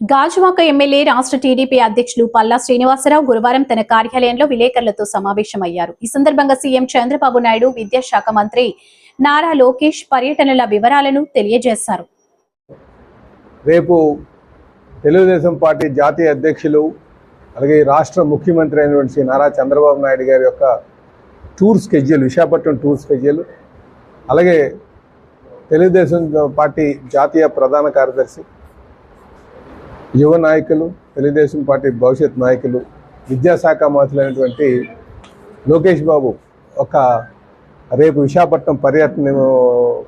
Gajuwaka MLA రాష్ట్ర TDP అధ్యక్షులు పల్లా శ్రీనివాసరావు గురువారం తన కార్యాలయంలో విలేకరులతో సమావేశమయ్యారు. ఈ సందర్భంగా సీఎం చంద్రబాబు నాయుడు విద్యాశాఖ మంత్రి నారా లోకేష్ పర్యటనల వివరాలను తెలియజేశారు. రేపు తెలుగుదేశం పార్టీ జాతీయ అధ్యక్షులు అలాగే రాష్ట్ర ముఖ్యమంత్రి అయినటువంటి శ్రీ నారా చంద్రబాబు నాయుడు గారి యొక్క tour schedule Visakhapatnam tour schedule అలాగే తెలుగుదేశం పార్టీ జాతీయ ప్రధాన కార్యదర్శి యువ నాయకులు తెలుగుదేశం పార్టీ భవిష్యత్ నాయకులు విద్యాశాఖ మంత్రులైనటువంటి లోకేష్ బాబు ఒక రేపు విశాఖపట్నం పర్యటన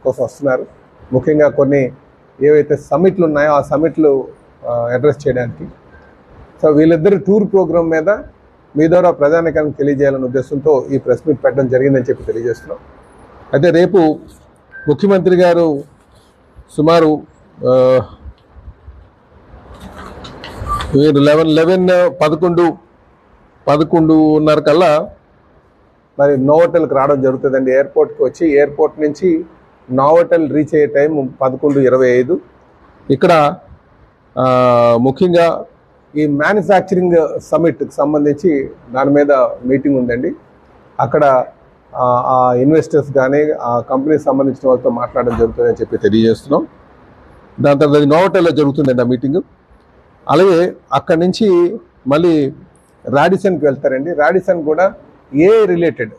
కోసం వస్తున్నారు. ముఖ్యంగా కొన్ని ఏవైతే సమిట్లు ఉన్నాయో ఆ సమిట్లు అడ్రస్ చేయడానికి. సో వీళ్ళిద్దరు టూర్ ప్రోగ్రాం మీద మీ ద్వారా ప్రధానికానికి తెలియజేయాలనే ఉద్దేశంతో ఈ ప్రెస్ మీట్ పెట్టడం జరిగిందని చెప్పి తెలియజేస్తున్నాం. అయితే రేపు ముఖ్యమంత్రి గారు సుమారు మీరు లెవెన్ లెవెన్ పదకొండు పదకొండున్నర కల్లా మరి నోవటల్కి రావడం జరుగుతుందండి. ఎయిర్పోర్ట్కి వచ్చి ఎయిర్పోర్ట్ నుంచి నోవటల్ రీచ్ అయ్యే టైం పదకొండు ఇరవై ఐదు. ఇక్కడ ముఖ్యంగా ఈ మ్యానుఫ్యాక్చరింగ్ సమ్మిట్కి సంబంధించి దాని మీద మీటింగ్ ఉందండి. అక్కడ ఆ, ఇన్వెస్టర్స్ కానీ ఆ కంపెనీకి సంబంధించిన వాళ్ళతో మాట్లాడడం జరుగుతుందని చెప్పి తెలియజేస్తున్నాం. దాని తర్వాత నోవటల్లో జరుగుతుందండి ఆ మీటింగ్. అలాగే అక్కడి నుంచి మళ్ళీ రాడిసన్కి వెళ్తారండి. రాడిసన్ కూడా ఏ related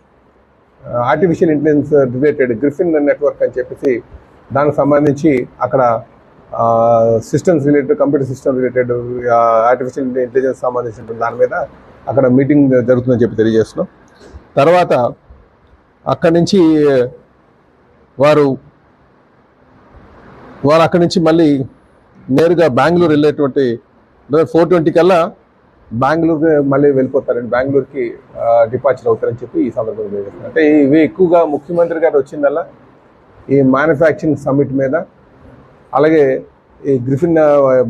artificial intelligence related Griffin network అని చెప్పేసి దానికి సంబంధించి అక్కడ systems related computer system related artificial intelligence సంబంధించిన దాని మీద అక్కడ మీటింగ్ జరుగుతుందని చెప్పి తెలియజేస్తున్నాం. తర్వాత అక్కడి నుంచి వారు వారు అక్కడి నుంచి మళ్ళీ నేరుగా బెంగళూరు వెళ్ళేటువంటి ఫోర్ ట్వంటీ కల్లా బెంగళూరు మళ్ళీ వెళ్ళిపోతారండి. బెంగళూరుకి డిపార్చర్ అవుతారని చెప్పి ఈ సందర్భంగా తెలియజేస్తున్నాను. అంటే ఇవి ఎక్కువగా ముఖ్యమంత్రి గారు వచ్చిందల్లా ఈ మ్యానుఫ్యాక్చరింగ్ సమ్మిట్ మీద అలాగే ఈ గ్రిఫిన్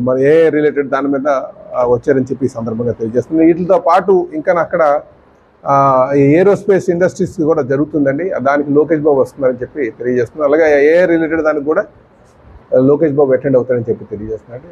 మన ఏ రిలేటెడ్ దాని మీద వచ్చారని చెప్పి ఈ సందర్భంగా తెలియజేస్తుంది వీటితో పాటు ఇంకా అక్కడ ఏరోస్పేస్ ఇండస్ట్రీస్ కూడా జరుగుతుందండి. దానికి లోకేష్ బాబు వస్తున్నారని చెప్పి తెలియజేస్తున్నారు అలాగే ఏ రిలేటెడ్ దానికి కూడా లోకేష్ బాబు అటెండ్ అవుతారని చెప్పి తెలియజేస్తున్నాడు